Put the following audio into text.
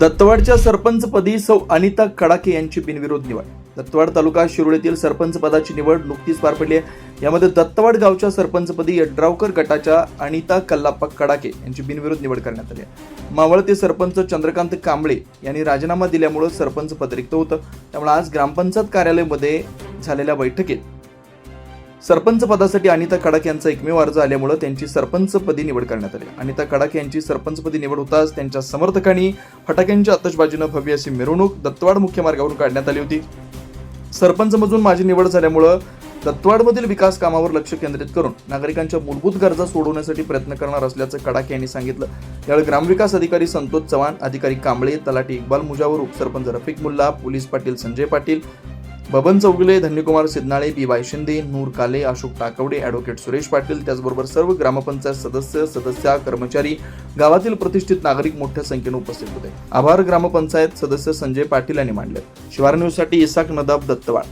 दत्तवाडच्या सरपंचपदी सौ अनिता कडाके यांची बिनविरोध निवड. दत्तवाड तालुका शिरोळीतील सरपंच पदाची निवड नुकतीच पार पडली आहे. यामध्ये दत्तवाड गावच्या सरपंचपदी यड्रावकर गटाच्या अनिता कल्लाप्पा कडाके यांची बिनविरोध निवड करण्यात आली आहे. मावळते सरपंच चंद्रकांत कांबळे यांनी राजीनामा दिल्यामुळे सरपंच पद रिक्त होतं. त्यामुळे आज ग्रामपंचायत कार्यालयामध्ये झालेल्या बैठकीत सरपंच पदासाठी अनिता कडाके यांचा एकमेव अर्ज आल्यामुळे त्यांची सरपंचपदी निवड करण्यात आली. अनिता कडाके यांची सरपंचपदी निवड होताच त्यांच्या समर्थकांनी फटाक्यांच्या आतषबाजीनं भव्य अशी मिरवणूक दत्तवाड मुख्य मार्गावरून काढण्यात आली होती. सरपंचमधून माझी निवड झाल्यामुळं दत्तवाडमधील विकास कामावर लक्ष केंद्रित करून नागरिकांच्या मूलभूत गरजा सोडवण्यासाठी प्रयत्न करणार असल्याचं कडाके यांनी सांगितलं. यावेळी ग्रामविकास अधिकारी संतोष चव्हाण अधिकारी कांबळे तलाठी इक्बाल मुजावर उपसरपंच Rafiq Mulla police Patil Sanjay Patil Baban Chougule Dhanyakumar Sidnale B Y Shinde Noor Kale Ashok Takawade advocate Suresh Patil त्याचबरोबर सर्व ग्रामपंचायत सदस्य सदस्या कर्मचारी गावातील प्रतिष्ठित नागरिक मोठ्या संख्येने उपस्थित होते. आभार ग्रामपंचायत सदस्य संजय पाटील यांनी मांडले शिवार न्यूजसाठी इसाक नदाब दत्तवाड.